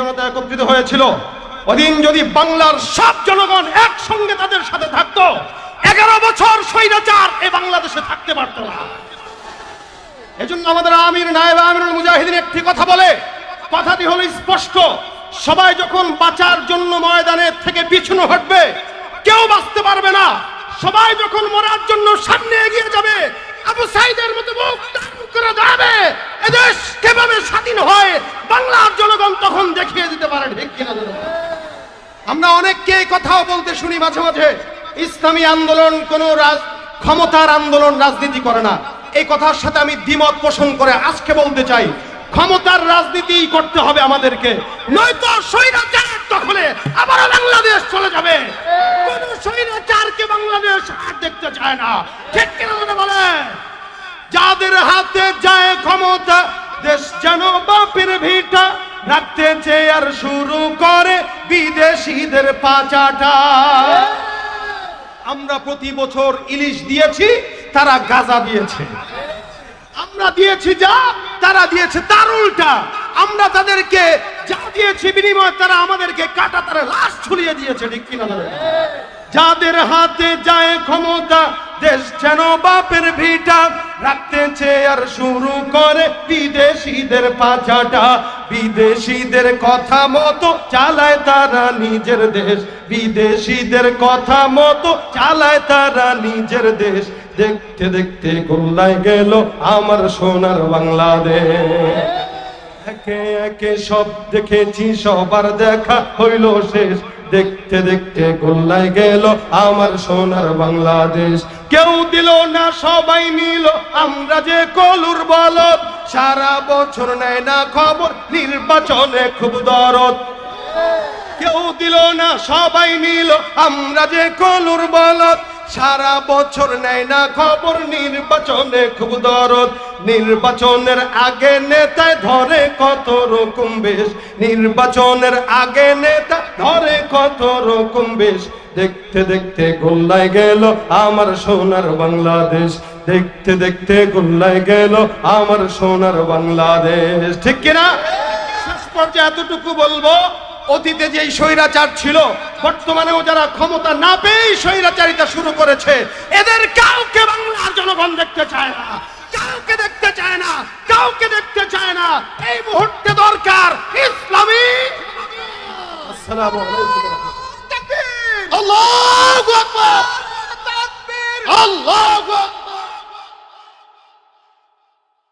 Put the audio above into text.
জনতা একত্রিত ওদিন যদি বাংলার সব জনগণ একসঙ্গে তাদের সাথে এগারো বছর স্বৈরাচার এ বাংলাদেশে থাকতে না। আমাদের আমির একটি কথা বলে, কথাটি হলো স্পষ্ট, সবাই যখন বাঁচার জন্য ময়দানের থেকে পিছনে হটবে, কেউ বাঁচতে পারবে না। সবাই যখন মরার জন্য সামনে এগিয়ে যাবে, আবু সাইদের মতো করে দাঁড়াবে। এদেশ কীভাবে স্বাধীন হয় জনগণ দেখিয়ে দিতে পারে ঠিক কিনা আমরা অনেককে কথাও বলতে শুনি মাঝে মাঝে, ইসলামী আন্দোলন কোন ক্ষমতার আন্দোলন রাজনীতি করে না। এই কথার সাথে আমি দ্বিমত পোষণ করে আজকে বলতে চাই, ক্ষমতার রাজনীতি করতে হবে আমাদেরকে। নয়তো স্বৈরাচার দখলে আবারও বাংলাদেশ চলে যাবে। কোন স্বৈরাচারকে বাংলাদেশ আর দেখতে চায় না। ঠিক কিনা বলে? যাদের হাতে যায় ক্ষমতা, দেশ যেন বাপের ভিটা রাখতে চেয়ার শুরু করে বিদেশিদের পাচাটা। আমরা প্রতি বছর ইলিশ দিয়েছি, তারা গাজা দিয়েছে। আমরা দিয়েছি যা, তারা দিয়েছে তার উল্টা। আমরা তাদেরকে যা দিয়েছি বিনিময়ে তারা আমাদেরকে কাটা তারা লাশ ঝুলিয়ে দিয়েছে, ঠিক কিনা? যাদের হাতে যায় ক্ষমতা, দেশ যেন বাপের ভিটা রাখতে চেয়ার শুরু করে বিদেশিদের পাচাটা। বিদেশিদের কথা মতো চালায় তারা নিজের দেশ। বিদেশিদের কথা মতো চালায় তারা নিজের দেশ। দেখতে দেখতে গোল্লায় গেল আমার সোনার বাংলাদেশ। একে একে সব দেখেছি, সবার দেখা হইল শেষ। দেখতে দেখতে গোল্লায় গেল আমার সোনার বাংলাদেশ। কেউ দিল না, সবাই নিল, আমরা যে কলুর বল সারা বছর নেয় না খবর, নির্বাচনে খুব দরদ। কেউ দিল না, সবাই নিল, আমরা যে কলুর বলদ। সারা বছর নেয় না খবর, নির্বাচনে খুব দরদ। নির্বাচনের আগে নেতায় ধরে কত রকম বেশ। নির্বাচনের আগে নেতা ধরে কত রকম বেশ। দেখতে দেখতে গোল্লায় গেল আমার সোনার বাংলাদেশ। দেখতে দেখতে গোল্লায় গেল আমার সোনার বাংলাদেশ। ঠিক কিনা? শেষ পর্যায়ে এতটুকু বলব, অতীতে যে স্বৈরাচার ছিল বর্তমানেও যারা ক্ষমতা না পেয়ে স্বৈরাচারিতা শুরু করেছে এদের কাউকে বাংলার জনগণ দেখতে চায় না কাউকে দেখতে চায় না কাউকে দেখতে চায় না। এই মুহূর্তে দরকার ইসলামী আসসালামু আলাইকুম। আল্লাহু আকবার। আল্লাহু